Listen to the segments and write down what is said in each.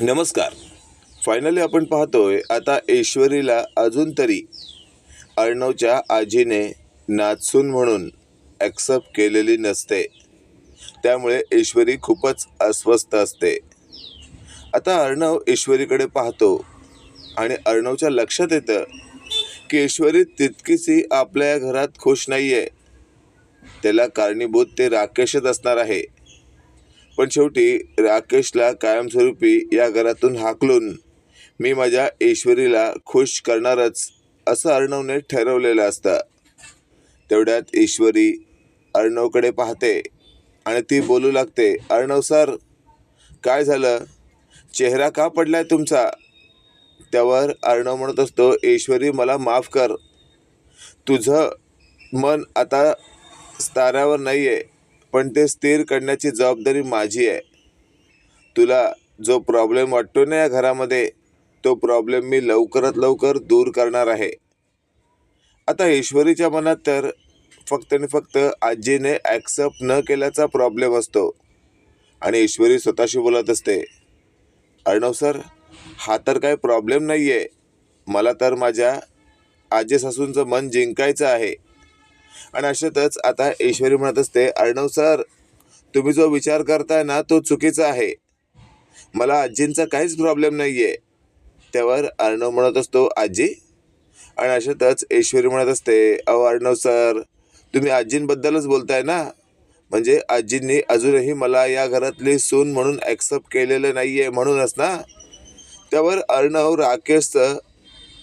नमस्कार. फायनली आपण पाहतोय आता ऐश्वरीला अजून तरी अर्णवच्या आजीने नाचून म्हणून ॲक्सेप्ट केलेली नसते. त्यामुळे ऐश्वरी खूपच अस्वस्थ असते. आता अर्णव ऐश्वरीकडे पाहतो आणि अर्णवच्या लक्षात येतं की ऐश्वरी तितकीशी आपल्या या घरात खुश नाही आहे त्याला कारणीभूत ते राकेशच असणार आहे. पण शेवटी राकेशला कायमस्वरूपी या घरातून हाकलून मी माझ्या ईश्वरीला खुश करणारच असं अर्णवने ठरवलेलं असतं. तेवढ्यात ईश्वरी अर्णवकडे पाहते आणि ती बोलू लागते अर्णव सर काय झालं? चेहरा का पडलाय तुमचा? त्यावर अर्णव म्हणत असतो ईश्वरी मला माफ कर. तुझं मन आता ताऱ्यावर नाही आहे पण ते स्थिर करण्याची जबाबदारी माझी आहे. तुला जो प्रॉब्लेम वाटतो ना या घरामध्ये तो प्रॉब्लेम मी लवकरात लवकर दूर करणार आहे. आता ईश्वरीच्या मनात तर फक्त आणि फक्त आजीने ॲक्सेप्ट न केल्याचा प्रॉब्लेम असतो. आणि ईश्वरी स्वतःशी बोलत असते अर्णव सर हा तर काही प्रॉब्लेम नाही आहे मला तर माझ्या आजी सासूंचं मन जिंकायचं आहे. आणि अशातच आता ईश्वरी म्हणत असते अर्णव सर तुम्ही जो विचार करताय ना तो चुकीचा आहे. मला आजींचा काहीच प्रॉब्लेम नाही आहे त्यावर अर्णव म्हणत असतो आजी? आणि अशातच ईश्वरी म्हणत असते अहो अर्णव सर तुम्ही आजींबद्दलच बोलताय ना. म्हणजे आजींनी अजूनही मला या घरातली सून म्हणून ॲक्सेप्ट केलेलं नाही आहे म्हणूनच ना. त्यावर अर्णव राकेशचं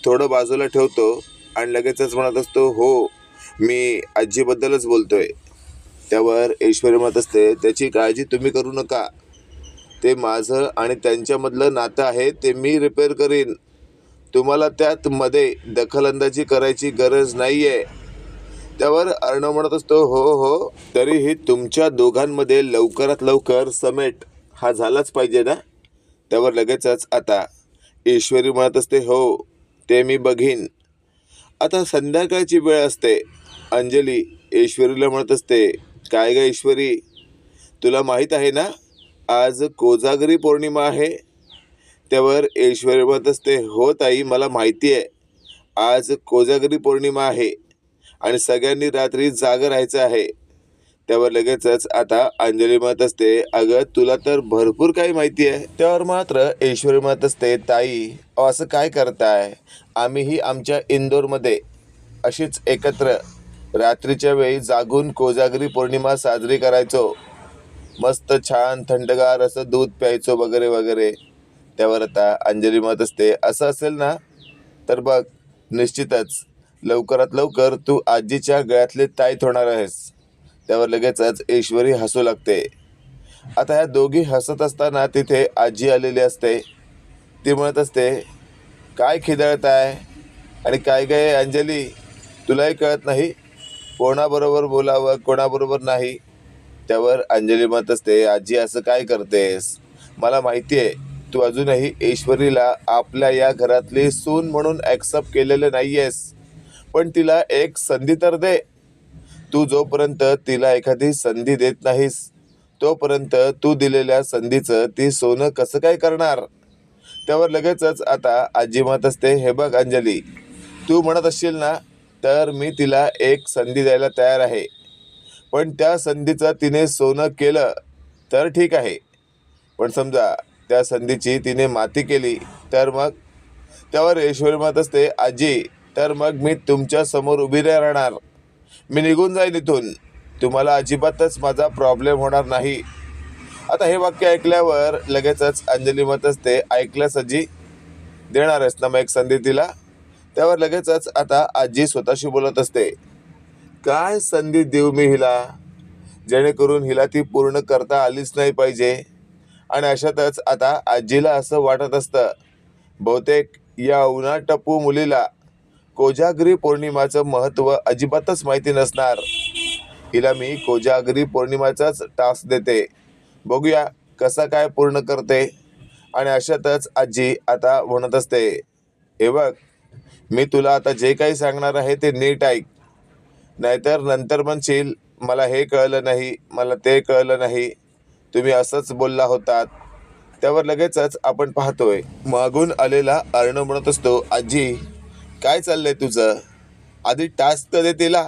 थोडं बाजूला ठेवतो आणि लगेचच म्हणत असतो हो मी आजीबद्दलच बोलतोय. त्यावर ऐश्वर्य म्हणत असते त्याची काळजी तुम्ही करू नका. ते माझं आणि त्यांच्यामधलं नातं आहे ते मी रिपेअर करीन. तुम्हाला त्यात मध्ये दखलंदाजी करायची गरज नाही आहे त्यावर अर्णव म्हणत असतो हो हो तरीही तुमच्या दोघांमध्ये लवकरात लवकर समेट. हा झालाच पाहिजे ना? त्यावर लगेचच आता ईश्वरी म्हणत असते हो ते मी बघीन. आता संध्याकाळची वेळ असते. अंजली ऐश्वरीला म्हणत असते काय ग ईश्वरी तुला माहीत आहे ना आज कोजागरी पौर्णिमा आहे. त्यावर ऐश्वरी म्हणत असते हो ताई मला माहिती आहे. आज कोजागरी पौर्णिमा आहे आणि सगळ्यांनी रात्री जागं राहायचं आहे. त्यावर लगेचच आता अंजली म्हणत असते अगं तुला तर भरपूर काही माहिती आहे. त्यावर मात्र ऐश्वरी म्हणत असते ताई अहो, असं काय करताय? आम्हीही आमच्या इंदोरमध्ये अशीच एकत्र रात्रीच्या वेळी जागून कोजागरी पौर्णिमा साजरी करायचो. मस्त छान थंडगार असं दूध प्यायचो वगैरे वगैरे. त्यावर आता अंजली मत असते असं असेल ना? तर बघ निश्चितच. लवकरात लवकर तू आजीच्या गळ्यातले ताईत होणार आहेस. त्यावर लगेचच ईश्वरी हसू लागते. आता ह्या दोघी हसत असताना तिथे आजी आलेली असते. ती म्हणत असते काय खिदळत आहे आणि काय काय अंजली? तुलाही कळत नाही? कोणाबरोबर बोलावं कोणाबरोबर नाही त्यावर अंजली म्हणत असते आजी असं काय करतेस? मला माहिती आहे तू अजूनही ईश्वरीला आपल्या या घरातली सून म्हणून ॲक्सेप्ट केलेलं नाही आहेस पण तिला एक संधी तर दे. तू जोपर्यंत तिला एखादी संधी देत नाहीस तोपर्यंत तू दिलेल्या संधीचं ती सोनं कसं काय करणार? त्यावर लगेचच आता आजी म्हणत असते हे बघ अंजली तू म्हणत असशील ना तर मी तिला एक संधी द्यायला तयार आहे. पण त्या संधीचं तिने सोनं केलं तर ठीक आहे. पण समजा त्या संधीची तिने माती केली तर मग? त्यावर ऐश्वर मत असते आजी तर मग मी तुमच्यासमोर उभी राहणार. मी निघून जाईन इथून. तुम्हाला अजिबातच माझा प्रॉब्लेम होणार नाही. आता हे वाक्य ऐकल्यावर लगेचच अंजली मत असते ऐकल्यास आजी? देणारच ना मग एक संधी तिला? त्यावर लगेचच आता आजी स्वतःशी बोलत असते. काय संधी देऊ मी हिला? जेणेकरून हिला ती पूर्ण करता आलीच नाही पाहिजे. आणि अशातच आता आजीला असं वाटत असतं बहुतेक या उन्हा टप्पू मुलीला कोजागरी पौर्णिमाचं महत्त्व अजिबातच माहिती नसणार. हिला मी कोजागरी पौर्णिमाचाच टास्क देते. बघूया कसा काय पूर्ण करते. आणि अशातच आजी आता म्हणत असते हे बघ मी तुला आता जे काही सांगणार आहे ते नीट ऐक. नाहीतर नंतर म्हणशील मला हे कळलं नाही मला ते कळलं नाही. तुम्ही असंच बोलला होतात. त्यावर लगेचच आपण पाहतोय. मागून आलेला अर्णव म्हणत असतो आजी काय चाललंय तुझं? आधी टास्क तर दे तिला.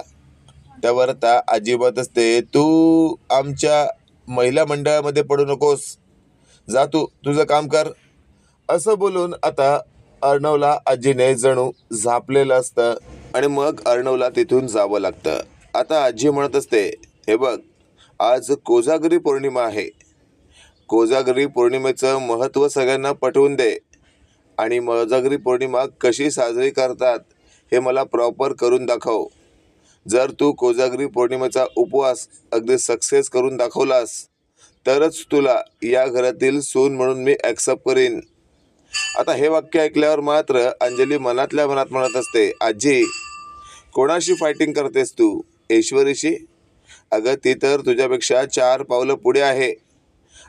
त्यावर आता आजी म्हणत असते तू आमच्या महिला मंडळामध्ये पडू नकोस. जा तू तुझं काम कर. असं बोलून आता अर्णवला आजीने जणू झापलेलं असतं आणि मग अर्णवला तिथून जावं लागतं. आता आजी म्हणत असते हे बघ आज कोजागरी पौर्णिमा आहे. कोजागरी पौर्णिमेचं महत्त्व सगळ्यांना पटवून दे आणि कोजागरी पौर्णिमा कशी साजरी करतात हे मला प्रॉपर करून दाखव. जर तू कोजागरी पौर्णिमेचा उपवास अगदी सक्सेस करून दाखवलास तरच तुला या घरातील सून म्हणून मी ॲक्सेप्ट करीन. आता हे वाक्य ऐकल्यावर मात्र अंजली मनातल्या मनात म्हणत असते आजी कोणाशी फायटिंग करतेस तू? ऐश्वरीशी? अगं ती तर तुझ्यापेक्षा चार पावलं पुढे आहे.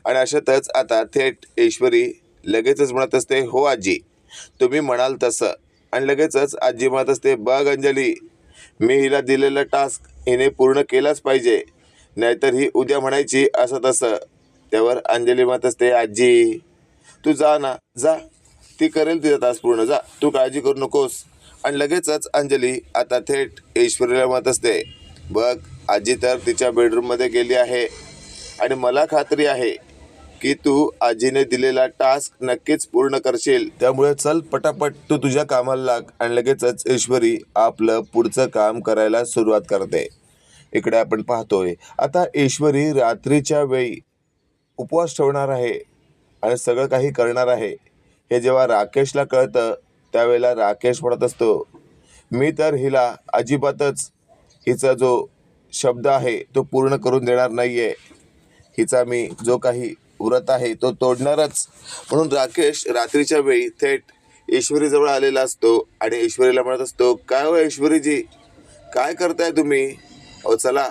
आणि अशातच आता थेट ऐश्वरी लगेचच म्हणत असते हो आजी तुम्ही म्हणाल तसं. आणि लगेचच आजी म्हणत असते बघ अंजली मी हिला दिलेला टास्क हिने पूर्ण केलाच पाहिजे नाहीतर ही उद्या म्हणायची असं तसं. त्यावर अंजली म्हणत असते आजी तू जा ना जा. ती करेल तिचा तास पूर्ण जा. तू काळजी करू नकोस. आणि लगेचच अंजली आता थेट ऐश्वर्याला म्हणत असते बघ आजी तर तिच्या बेडरूममध्ये गेली आहे. आणि मला खात्री आहे की तू आजीने दिलेला टास्क नक्कीच पूर्ण करशील. त्यामुळे चल पटापट तू तुझ्या कामाला लाग. आणि लगेचच ईश्वरी आपलं पुढचं काम करायला सुरुवात करते. इकडे आपण पाहतोय आता ईश्वरी रात्रीच्या वेळी उपवास ठेवणार आहे. आणि सगळं काही करणार आहे. हे जेव्हा राकेशला कळतं त्यावेळेला राकेश म्हणत असतो मी तर हिला अजिबातच हिचा जो शब्द आहे तो पूर्ण करून देणार नाही आहे हिचा मी जो काही व्रत आहे तो तोडणारच. म्हणून राकेश रात्रीच्या वेळी थेट ईश्वरीजवळ आलेला असतो आणि ईश्वरीला म्हणत असतो काय हो ईश्वरीजी? काय करताय तुम्ही? अहो चला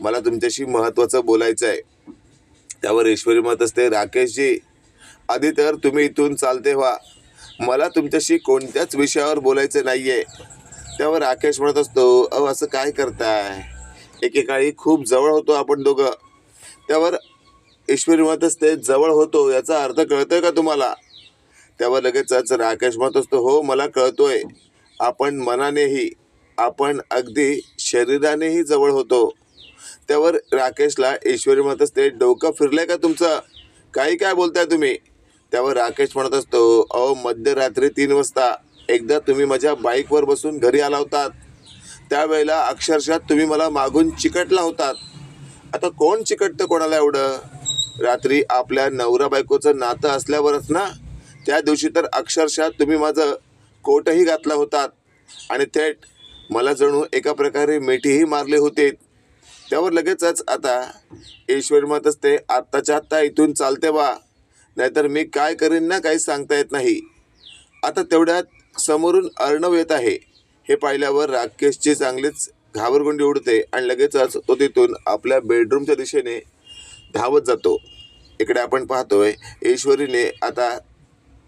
मला तुमच्याशी महत्त्वाचं बोलायचं आहे त्यावर ईश्वरी म्हणत असते राकेशजी आधी तर तुम्ही इथून चालते व्हा. मला तुमच्याशी कोणत्याच विषयावर बोलायचं नाही आहे त्यावर राकेश म्हणत असतो अहो असं काय करताय? एकेकाळी खूप जवळ होतो आपण दोघं. त्यावर ईश्वरी म्हणत असते जवळ होतो याचा अर्थ कळतोय का तुम्हाला? त्यावर लगेचच राकेश म्हणत असतो हो मला कळतोय. आपण मनानेही आपण अगदी शरीरानेही जवळ होतो. त्यावर राकेशला ईश्वरी म्हणत असते डोकं फिरलंय का तुमचं? काही काय बोलताय तुम्ही? त्यावर राकेश म्हणत असतो अहो मध्यरात्री तीन वाजता एकदा तुम्ही माझ्या बाईकवर बसून घरी आला होतात त्यावेळेला अक्षरशः तुम्ही मला मागून चिकटला होतात. आता कोण चिकटतं कोणाला एवढं? रात्री आपल्या नवरा बायकोचं नातं असल्यावरच ना? त्या दिवशी तर अक्षरशः तुम्ही माझं कोटही घातला होतात. आणि थेट मला जणू एका प्रकारे मिठीही मारले होते. त्यावर लगेचच आता ईश्वर मत असते आत्ताच्या आत्ता इथून चालते बा. नाहीतर मी काय करीन ना काही सांगता येत नाही. आता तेवढ्यात समोरून अर्णव येत आहे. हे पाहिल्यावर राकेशची चांगलीच घाबरगुंडी उडते आणि लगेचच तो तिथून आपल्या बेडरूमच्या दिशेने धावत जातो. इकडे आपण पाहतोय ईश्वरीने आता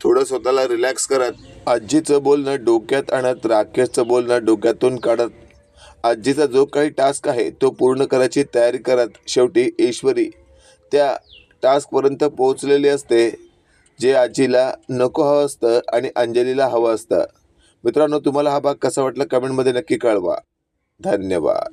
थोडं स्वतःला रिलॅक्स करत आजीचं बोलणं डोक्यात आणत राकेशचं बोलणं डोक्यातून काढत आजीचा जो काही टास्क आहे तो पूर्ण करायची तयारी करत शेवटी ईश्वरी त्या टास्कपर्यंत पोहोचलेली असते जे आजीला नको हवं असतं आणि अंजलीला हवं असतं. मित्रांनो तुम्हाला हा भाग कसा वाटला कमेंटमध्ये नक्की कळवा. धन्यवाद.